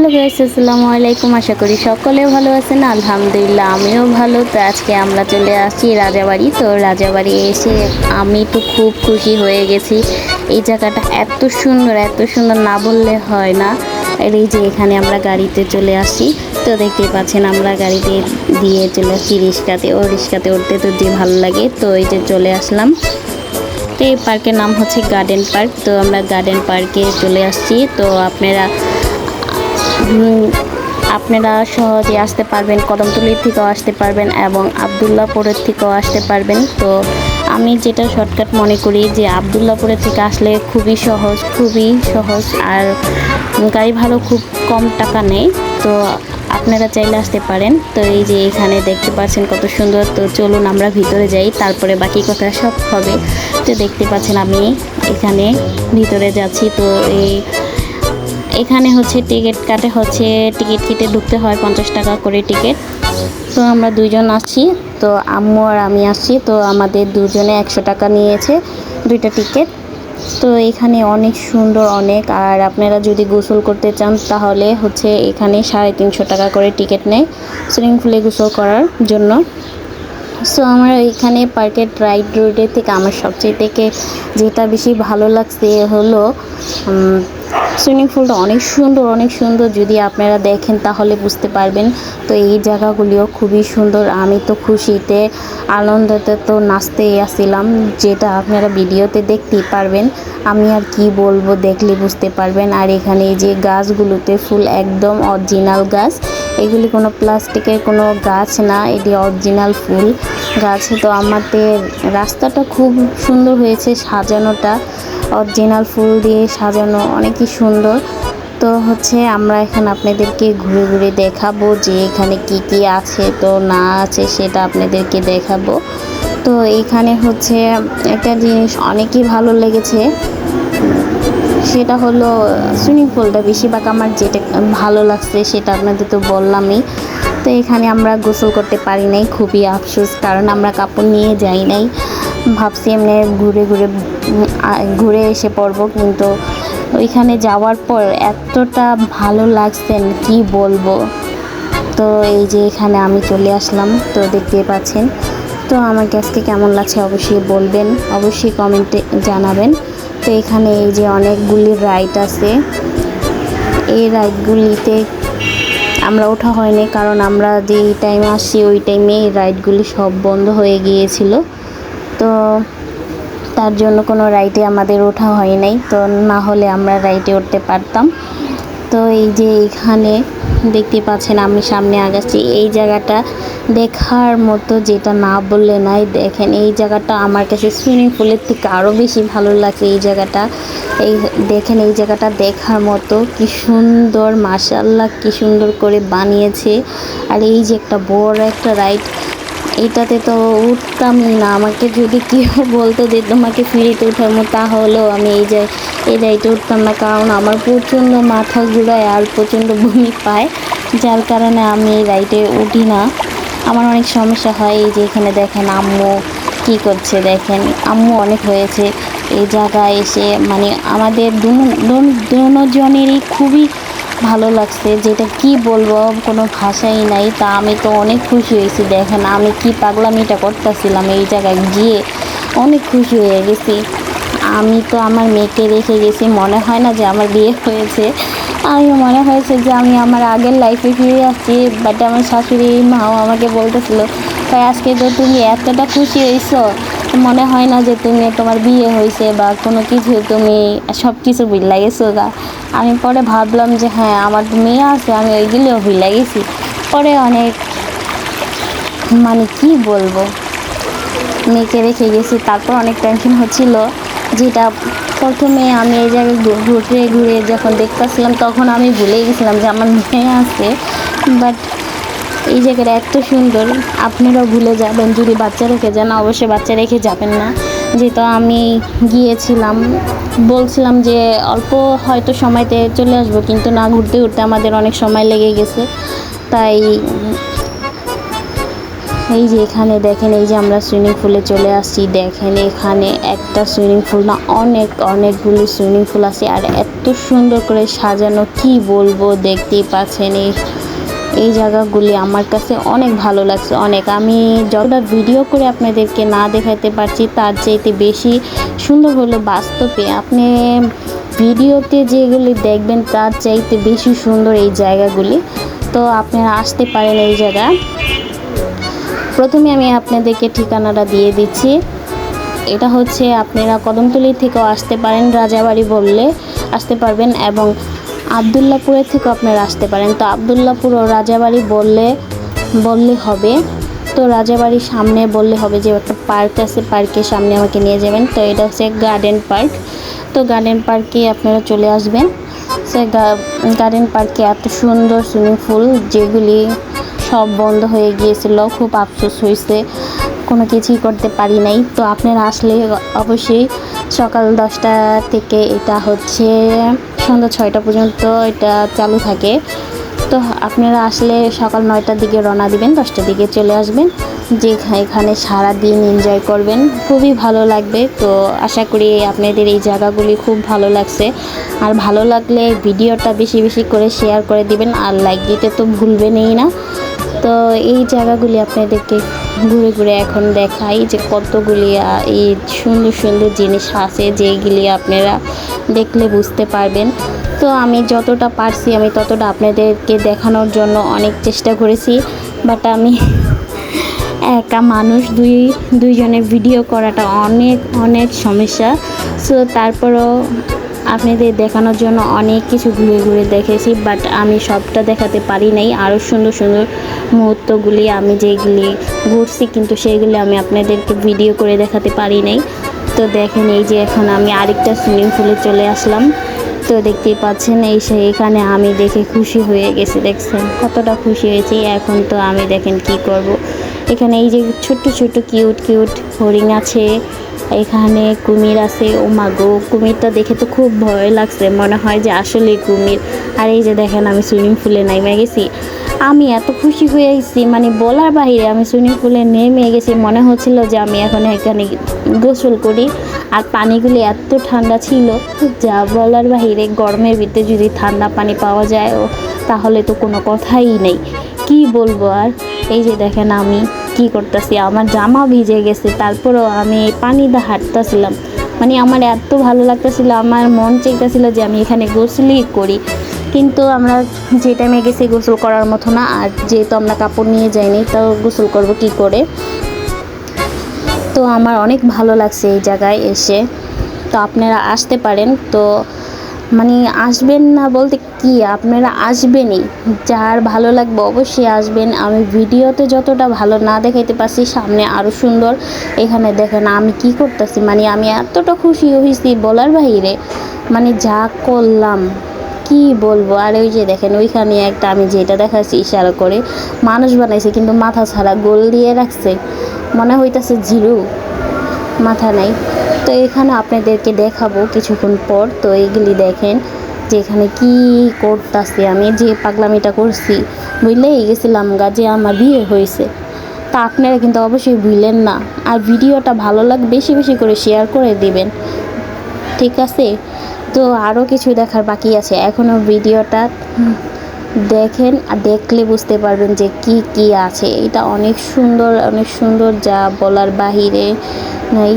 Hello guys আসসালামু আলাইকুম। আশা করি সকলে ভালো আছেন। আলহামদুলিল্লাহ, আমিও ভালো। তো আজকে আমরা চলে আসছি রাজাবাড়ি। তো রাজাবাড়ি এসে আমি তো খুব খুশি হয়ে গেছি। এই জায়গাটা এত সুন্দর এত সুন্দর না বললে হয় না। আর এই যে এখানে আমরা গাড়িতে চলে আসছি। তো দেখতে পাচ্ছেন আমরা গাড়িতে দিয়ে চলে আসছি রিক্সাতে। ও রিক্সাতে উঠতে তো যে ভালো লাগে। তো এই যে চলে আসলাম। তো এই পার্কের নাম হচ্ছে গার্ডেন পার্ক তো আমরা গার্ডেন পার্কে চলে আসছি। তো আপনারা আপনারা সহজে আসতে পারবেন কদমতলির থেকেও আসতে পারবেন এবং আবদুল্লাপুরের থেকেও আসতে পারবেন। তো আমি যেটা শর্টকাট মনে করি যে আবদুল্লাপুরের থেকে আসলে খুবই সহজ খুবই সহজ আর গাড়ি ভাড়া খুব কম টাকা নেই। তো আপনারা চাইলে আসতে পারেন। তো এই যে এখানে দেখতে পাচ্ছেন কত সুন্দর। তো চলুন আমরা ভিতরে যাই, তারপরে বাকি কথা সব হবে। তো দেখতে পাচ্ছেন আমি এখানে ভিতরে যাচ্ছি। তো এই এখানে হচ্ছে টিকিট কাটে হচ্ছে টিকিট কেটে ঢুকতে হয় পঞ্চাশ টাকা করে টিকিট। তো আমরা দুইজন আসছি তো আম্মু আর আমি আসছি তো আমাদের দুজনে একশো টাকা নিয়েছে দুইটা টিকিট। তো এখানে অনেক সুন্দর অনেক, আর আপনারা যদি গোসল করতে চান তাহলে হচ্ছে এখানে সাড়ে তিনশো টাকা করে টিকিট নেয় সুইমিং পুলে গোসল করার জন্য। সো আমার এখানে পার্কের রাইড রোডের থেকে আমার সবচেয়ে থেকে যেটা বেশি ভালো লাগছে হলো সুইমিং পুলটা অনেক সুন্দর অনেক সুন্দর। যদি আপনারা দেখেন, তাহলে বুঝতে পারবেন। তো এই জায়গাগুলিও খুবই সুন্দর। আমি তো খুশিতে, আনন্দতে তো নাচতেই আসছিলাম যেটা আপনারা ভিডিওতে দেখতেই পারবেন। আমি আর কি বলব, দেখলে বুঝতে পারবেন। আর এখানে যে গাছগুলোতে ফুল একদম অরিজিনাল গাছ। এগুলি কোনো প্লাস্টিকের কোনো গাছ না, এটি অরিজিনাল ফুল। গাছ তো আমাদের রাস্তাটা খুব সুন্দর হয়েছে, সাজানোটা। অরিজিনাল ফুল দিয়ে সাজানো অনেকই সুন্দর। তো হচ্ছে আমরা এখন আপনাদেরকে ঘুরে ঘুরে দেখাবো যে এখানে কি কি আছে, তো না আছে সেটা আপনাদেরকে দেখাবো। তো এখানে হচ্ছে একটা জিনিস অনেকই ভালো লেগেছে, সেটা হলো সুইমিং পুলটা বেশিরভাগ আমার যেটা ভালো লাগছে সেটা আপনাদের তো বললামই। তো এখানে আমরা গোসল করতে পারি নাই, খুবই আফসোস, কারণ আমরা কাপড় নিয়ে যাই নাই। ভাবছি এমনি ঘুরে ঘুরে ঘুরে এসে পড়ব, কিন্তু ওইখানে যাওয়ার পর এতটা ভালো লাগছেন কি বলব? তো এই যে এখানে আমি চলে আসলাম, তো দেখতে পাচ্ছেন। তো আমার আজকে কেমন লাগছে অবশ্যই বলবেন, অবশ্যই কমেন্টে জানাবেন। তো এখানে এই যে অনেকগুলি রাইড আছে, এই রাইডগুলিতে আমরা ওঠা হয়নি, কারণ আমরা যেই টাইমে আসছি, ওই টাইমে এই রাইডগুলি সব বন্ধ হয়ে গিয়েছিল। তো তার জন্য কোনো রাইডে আমাদের ওঠা হয় নাই। তো না হলে আমরা রাইডে উঠতে পারতাম। তো এই যে এখানে দেখতে পাচ্ছেন আমি সামনে আগাচ্ছি। এই জায়গাটা দেখার মতো যেটা না বললে নাই। দেখেন, এই জায়গাটা আমার কাছে সুইমিং পুলের থেকে আরও বেশি ভালো লাগে এই জায়গাটা। এই দেখেন, এই জায়গাটা দেখার মতো কি সুন্দর মাশাল্লাহ কি সুন্দর করে বানিয়েছে। আর এই যে একটা বড় একটা রাইড এইটাতে তো উঠতাম না। আমাকে যদি কেউ বলতো যে, তোমাকে ফ্রিতে উঠাবো, তাহলেও আমি এই যে এই রাইডে উঠতাম না। কারণ আমার প্রচণ্ড মাথা ঘুরায় আর প্রচণ্ড বমি পায়। যার কারণে আমি এই রাইডে উঠি না। আমার অনেক সমস্যা হয়। এই যে এখানে দেখেন আম্মু কী করছে, দেখেন। আম্মু অনেক হয়েছে। এই জায়গায় এসে মানে আমাদের দুজনেরই খুবই ভালো লাগছে, যেটা কি বলব, কোনো ভাষাই নাই। তা আমি তো অনেক খুশি হয়েছি, দেখেন আমি কি পাগলামিটা করতেছিলাম এই জায়গায় গিয়ে। অনেক খুশি হয়ে গেছি। আমি তো আমার মেয়েকে রেখে গেছি, মনে হয় না যে আমার বিয়ে হয়েছে। আমি মনে হয়েছে যে আমি আমার আগের লাইফে ফিরে আসছি বাট আমার শাশুড়ি, মাও আমাকে বলতেছিল তাই আজকে তো তুমি এতটা খুশি হয়েছো। মনে হয় না যে তুমি তোমার বিয়ে হয়েছে বা কোনো কিছু তুমি সব কিছু ভুল গেছো গা। আমি পরে ভাবলাম যে হ্যাঁ আমার মেয়ে আছে, আমি ওইগুলোও ভুল গেছি। পরে অনেক মানে কি বলব, মেয়েকে রেখে গেছি। তারপর অনেক টেনশন হচ্ছিল। যেটা প্রথমে আমি এই জায়গায় ঘুরে ঘুরে যখন দেখতেছিলাম, তখন আমি ভুলে গেছিলাম যে আমার মেয়ে আছে। বাট এই জায়গাটা এত সুন্দর। আপনারাও ভুলে যাবেন, যদি বাচ্চা রেখে যান, অবশ্যই বাচ্চা রেখে যাবেন না। যেহেতু আমি গিয়েছিলাম, বলছিলাম যে অল্প হয়তো সময়তে চলে আসব, কিন্তু না, ঘুরতে ঘুরতে আমাদের অনেক সময় লেগে গেছে। তাই এই যে এখানে দেখেন, এই যে আমরা সুইমিং পুলে চলে আসছি। দেখেন এখানে একটা সুইমিং পুল না, অনেক, অনেকগুলি সুইমিং পুল আছে। আর এত সুন্দর করে সাজানো, কি বলব, দেখতেই পাচ্ছেন এই এই জায়গাগুলি আমার কাছে অনেক ভালো লাগছে, অনেক। আমি যতটা ভিডিও করে আপনাদেরকে না দেখাতে পারছি, তার চাইতে বেশি সুন্দর হলো বাস্তবে। আপনি ভিডিওতে যেগুলি দেখবেন, তার চাইতে বেশি সুন্দর এই জায়গাগুলি। তো আপনারা আসতে পারেন এই জায়গা। প্রথমে আমি আপনাদেরকে ঠিকানাটা দিয়ে দিচ্ছি। এটা হচ্ছে, আপনারা কদমতলি থেকেও আসতে পারেন, রাজাবাড়ি বললে আসতে পারবেন এবং আবদুল্লাপুরের থেকেও আপনারা আসতে পারেন। তো আবদুল্লাপুর ও রাজাবাড়ি বললে বললে হবে। তো রাজাবাড়ির সামনে বললে হবে যে, একটা পার্ক আছে, পার্কের সামনে আমাকে নিয়ে যাবেন। তো এটা হচ্ছে গার্ডেন পার্ক। তো গার্ডেন পার্কে আপনারা চলে আসবেন। সে গার্ডেন পার্কে এত সুন্দর সুইমিং পুল, যেগুলি সব বন্ধ হয়ে গিয়েছিল, খুব আফসোস হয়েছে। কোনো কিছুই করতে পারি নাই। তো আপনারা আসলে অবশ্যই সকাল দশটা থেকে এটা হচ্ছে সন্ধ্যা ছয়টা পর্যন্ত এটা চালু থাকে। তো আপনারা আসলে সকাল নয়টার দিকে রওনা দিবেন, দশটার দিকে চলে আসবেন। যে এখানে সারা দিন এনজয় করবেন। খুবই ভালো লাগবে। তো আশা করি আপনাদের এই জায়গাগুলি খুব ভালো লাগছে। আর ভালো লাগলে ভিডিওটা বেশি বেশি করে শেয়ার করে দিবেন। আর লাইক দিতে তো ভুলবেনই না। তো এই জায়গাগুলি আপনাদেরকে ঘুরে ঘুরে এখন দেখাই যে কতগুলি এই সুন্দর সুন্দর জিনিস আছে যেগুলি আপনারা দেখলে বুঝতে পারবেন। তো আমি যতটা পারছি আমি ততটা আপনাদেরকে দেখানোর জন্য অনেক চেষ্টা করেছি। বাট আমি একা মানুষ, দুই দুইজনে ভিডিও করাটা অনেক অনেক সমস্যা। সো তারপরও আপনাদের দেখানোর জন্য অনেক কিছু ঘুরে ঘুরে দেখেছি বাট আমি সবটা দেখাতে পারি নাই। আরও সুন্দর সুন্দর মুহূর্তগুলি আমি যেগুলি ঘুরছি, কিন্তু সেগুলি আমি আপনাদেরকে ভিডিও করে দেখাতে পারি নাই। তো দেখেন, এই যে এখন আমি আরেকটা সুইমিং পুলে চলে আসলাম। তো দেখতেই পাচ্ছেন, এই এখানে আমি দেখে খুশি হয়ে গেছি, দেখছেন? কতটা খুশি হয়েছি, এখন তো আমি দেখেন কি করব। এখানে এই যে ছোট্ট ছোট্ট, কিউট কিউট হরিণ আছে, এখানে কুমির আছে, ও মাগো কুমিরটা দেখে তো খুব ভয় লাগছে, মনে হয় যে আসলে কুমির। আর এই যে দেখেন, আমি সুইমিং পুলে নেমে গেছি। আমি এত খুশি হয়ে গেছি মানে বলার বাইরে আমি সুইমিং পুলে নেমে গেছি, মনে হচ্ছিল যে আমি এখন এখানে গোসল করি। আর পানিগুলি এত ঠান্ডা ছিল, যা বলার বাহিরে গরমের ভিতরে যদি ঠান্ডা পানি পাওয়া যায় তাহলে তো কোনো কথাই নেই। কি বলব আর? এই যে দেখেন আমি কি করতেছি, আমার জামা ভিজে গেছে, তারপরেও আমি এই পানিতে হাঁটতেছিলাম। মানে আমার এত ভালো লাগতেছিল, আমার মন চাইতেছিল যে আমি এখানে গোসলই করি। কিন্তু আমরা যে টাইমে গেছি গোসল করার মতো না, আর যেহেতু আমরা কাপড় নিয়ে যাইনি, তো গোসল করব কি করে? তো আমার অনেক ভালো লাগছে এই জায়গায় এসে। তো আপনারা আসতে পারেন। তো মানে আসবেন না বলতে কি, আপনারা আসবেনই। যার ভালো লাগবে অবশ্যই আসবেন। আমি ভিডিওতে যতটা ভালো না দেখাইতে পারছি, সামনে আরও সুন্দর। এখানে দেখেন আমি কি করতেছি? মানে আমি এতটা খুশি হয়েছি বলার বাইরে মানে যা করলাম। কি বলব? আর ওই যে দেখেন, ওইখানে একটা আমি যেটা দেখাচ্ছি, ইশারা করে মানুষ বানাইছে, কিন্তু মাথা ছাড়া গোল দিয়ে রাখছে। মনে হইতাছে জিরু মাথা নাই। তো এখানে আপনাদেরকে দেখাবো কিছুক্ষণ পর। তো এইগুলি দেখেন যে এখানে কী করতেছি আমি, যে পাগলামিটা করছি। বুঝলেই গেছিলাম গা যে আমার বিয়ে হয়েছে। তা আপনারা কিন্তু অবশ্যই ভুলেন না। আর ভিডিওটা ভালো লাগে বেশি বেশি করে শেয়ার করে দিবেন। ঠিক আছে? তো আরও কিছু দেখার বাকি আছে। এখনও ভিডিওটা দেখেন আর দেখলে বুঝতে পারবেন যে কি কি আছে। এটা অনেক সুন্দর অনেক সুন্দর যা বলার বাহিরে নাই।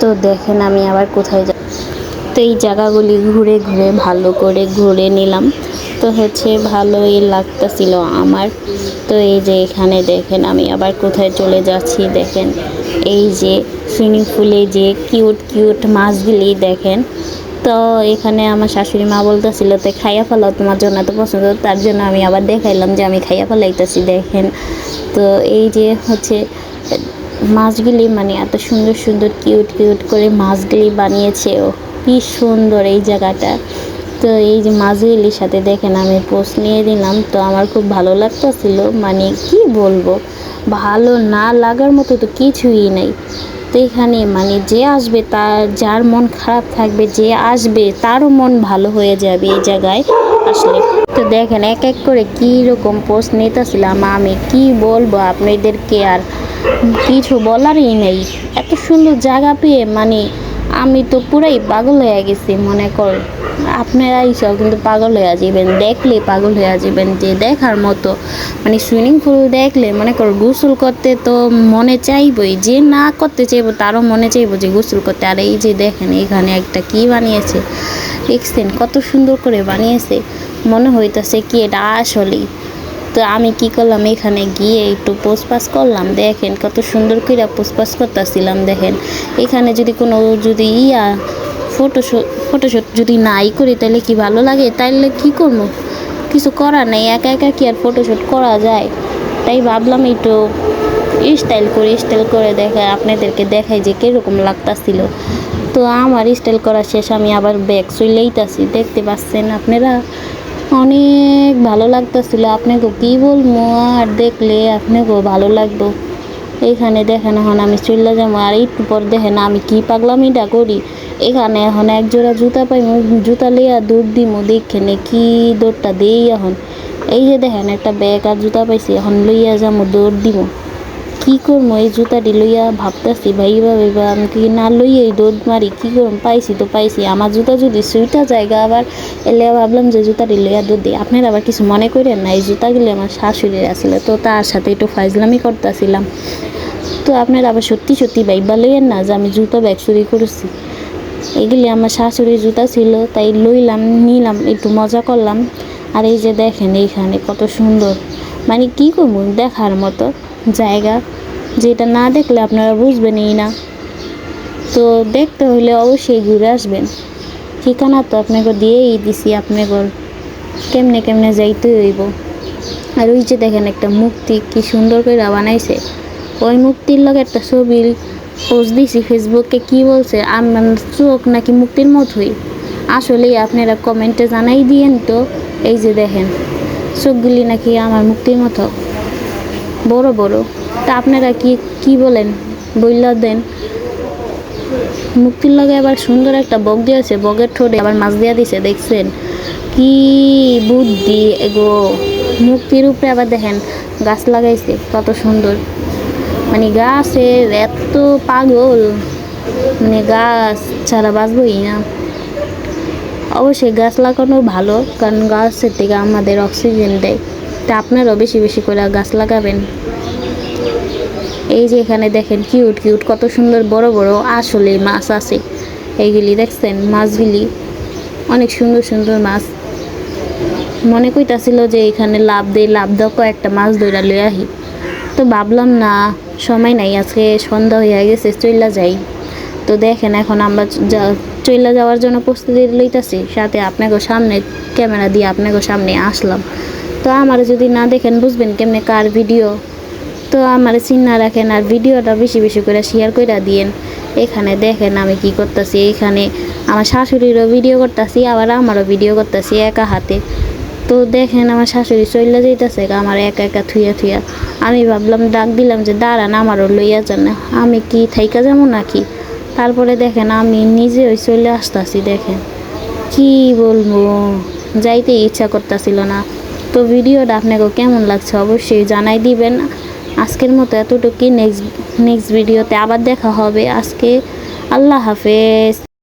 তো দেখেন আমি আবার কোথায় যা তো এই জায়গাগুলি ঘুরে ঘুরে ভালো করে ঘুরে নিলাম। তো হচ্ছে ভালোই লাগতেছিল আমার। তো এই যে এখানে দেখেন আমি আবার কোথায় চলে যাচ্ছি দেখেন। এই যে সুইমিং পুলে যে কিউট কিউট মাছগুলি দেখেন। তো এখানে আমার শাশুড়ি মা বলতেছিল, তো খাইয়া ফেলাও তোমার জন্য এত পছন্দ, তার জন্য আমি আবার দেখাইলাম যে আমি খাইয়া ফেলাইতেছি, দেখেন। তো এই যে হচ্ছে মাছগুলি মানে এত সুন্দর সুন্দর কিউট কিউট করে মাছগুলি বানিয়েছে, ও কি সুন্দর এই জায়গাটা। তো এই যে মাছগুলির সাথে দেখেন, আমি পোস্ট নিয়ে দিলাম তো আমার খুব ভালো লাগতেছিল মানে কি বলব, ভালো না লাগার মতো তো কিছুই নেই। তো এখানে মানে যে আসবে তার, যার মন খারাপ থাকবে, যে আসবে তারও মন ভালো হয়ে যাবে এই জায়গায় আসলে। তো দেখেন এক এক করে কী রকম পোস্ট নিতেছিলাম আমি, কি বলব আপনাদেরকে আর কিছু বলারই নেই। এত সুন্দর জায়গা পেয়ে মানে আমি তো পুরাই পাগল হয়ে গেছি, মনে কর। আপনারা এইসব কিন্তু পাগল হয়ে যাবেন দেখলে পাগল হয়ে যাবেন যে দেখার মতো। মানে সুইমিং পুল দেখলে মনে কর গোসল করতে তো মনে চাইবই, যে না করতে চাইব তারও মনে চাইব যে গোসল করতে। আর এই যে দেখেন, এখানে একটা কি বানিয়েছে? দেখছেন কত সুন্দর করে বানিয়েছে। মনে হইতেছে কি এটা আসলেই। তো আমি কি করলাম, এখানে গিয়ে একটু পোস্টপাস করলাম। দেখেন কত সুন্দর করে পোস্টপাস করতেছিলাম, দেখেন। এখানে যদি কোনো যদি ইয়া ফটোশ্যুট ফটোশ্যুট যদি নাই করি তাহলে কি ভালো লাগে? তাইলে কি করব? কিছু করার নেই, একা একা কি আর ফটোশ্যুট করা যায়? তাই ভাবলাম একটু স্টাইল করে স্টাইল করে দেখা, আপনাদেরকে দেখাই যে কীরকম লাগতাছিল। তো আমার স্টাইল করা শেষ, আমি আবার ব্যাগ চলেইতাছি দেখতে পাচ্ছেন আপনারা? অনেক ভালো লাগতেছিল। আপনাকে কি বলব? আর দেখলে আপনাকেও ভালো লাগতো এইখানে দেখেন এখন আমি চলে যাব। আর একটু পর দেখেন আমি কি পাগলামিটা করি। এখানে এখন এক জোড়া জুতা পাই জুতা লিয়া দৌড় দিমু। দেখেন কি দৌড়টা দেই এখন। এই যে দেখেন একটা ব্যাগ আর জুতা পাইছি। এখন লইয়া যাব দৌড় দিব কি করব এই জুতাটি লইয়া ভাবতেছি ভাইবা ভাইবা আমি কি না লইয়া এই দৌড় মারি, কি করব পাইছি তো পাইছি, আমার জুতা যদি সুইটা জায়গা আবার এলে ভাবলাম যে জুতাটি লইয়া দৌড় দিই। আপনারা আবার কিছু মনে করেন না, এই জুতাগুলি আমার শাশুড়ির আসছিল তো তার সাথে একটু ফাইজলামি করতেছিলাম। তো আপনারা আবার সত্যি সত্যি ভাইবা লইয়েন না যে আমি জুতো ব্যাগ চুরি করেছি। এগুলি আমার শাশুড়ির জুতা ছিল, তাই লইলাম, নিলাম, একটু মজা করলাম। আর এই যে দেখেন এইখানে কত সুন্দর। মানে কি করব দেখার মতো জায়গা। যেটা না দেখলে আপনারা বুঝবেনই না। তো দেখতে হলে অবশ্যই ঘুরে আসবেন। ঠিকানা তো আপনাকে দিয়েই দিছি আপনাকে। কেমনে কেমনে যাইতে হইব। আর ওই যে দেখেন একটা মুক্তি কি সুন্দর করে বানাইছে। ওই মুক্তির লগে একটা ছবি পোস্ট দিছি ফেসবুকে কি বলছে, আমার চোখ নাকি মুক্তির মতোই? আসলেই আপনারা কমেন্টে জানাই দিয়েন তো। এই যে দেখেন, চোখগুলি নাকি আমার মুক্তির মতো। বড় বড়। তা আপনারা কি কি বলেন? বইলা দেন। মুক্তির লগে আবার সুন্দর একটা বগ দিয়েছে বগের ঠোঁটে আবার মাছ দিয়া দিছে, দেখছেন? কি বুদ্ধি এগো। মুক্তির উপরে আবার দেখেন, গাছ লাগাইছে, কত সুন্দর। মানে গাছের এত পাগল মানে গাছ ছাড়া বাঁচবই না। অবশ্যই গাছ লাগানো ভালো, কারণ গাছের থেকে আমাদের অক্সিজেন দেয়। তা আপনারাও বেশি বেশি করে গাছ লাগাবেন। এই যে এখানে দেখেন কিউট কিউট, কত সুন্দর বড় বড় আসলে মাছ আছে। এইগুলি দেখছেন, মাছগুলি অনেক সুন্দর সুন্দর মাছ। মনে কইতাছিল যে এখানে লাভ দেই, লাভ দাও, কয়েকটা মাছ ধরে লই আহি। তো ভাবলাম, না, সময় নাই, আজকে সন্ধ্যা হয়ে গেছে, চইলা যাই। তো দেখেন, এখন আমরা চইলা যাওয়ার জন্য প্রস্তুতি লইতাছি, সাথে আপনাকে সামনে, ক্যামেরা দিয়ে আপনাকে সামনে আসলাম। তো আমার যদি না দেখেন, বুঝবেন কেমনে কার ভিডিও তো আমার চিন্না রাখেন আর ভিডিওটা বেশি বেশি করে শেয়ার করে দিয়েন। এখানে দেখেন আমি কি করতেছি, এখানে আমার শাশুড়িরও ভিডিও করতেছি, আবার আমারও ভিডিও করতেছি একা হাতে। তো দেখেন আমার শাশুড়ি চলে যাইতেছে আমার একা একা থুইয়া থুইয়া। আমি ভাবলাম, ডাক দিলাম যে, দাঁড়ান, আমারও লইয়া যান আমি কি থাইকা যাব নাকি? তারপরে দেখেন, আমি নিজে ওই চলে আসতেছি, দেখেন। কি বলব? যাইতে ইচ্ছা করতেছিল না। তো ভিডিওটা আপনাকে কেমন লাগছে অবশ্যই জানাই দিবেন। আজকের মতো এতটুকুই। নেক্সট নেক্সট ভিডিওতে আবার দেখা হবে। আজকে আল্লাহ হাফেজ।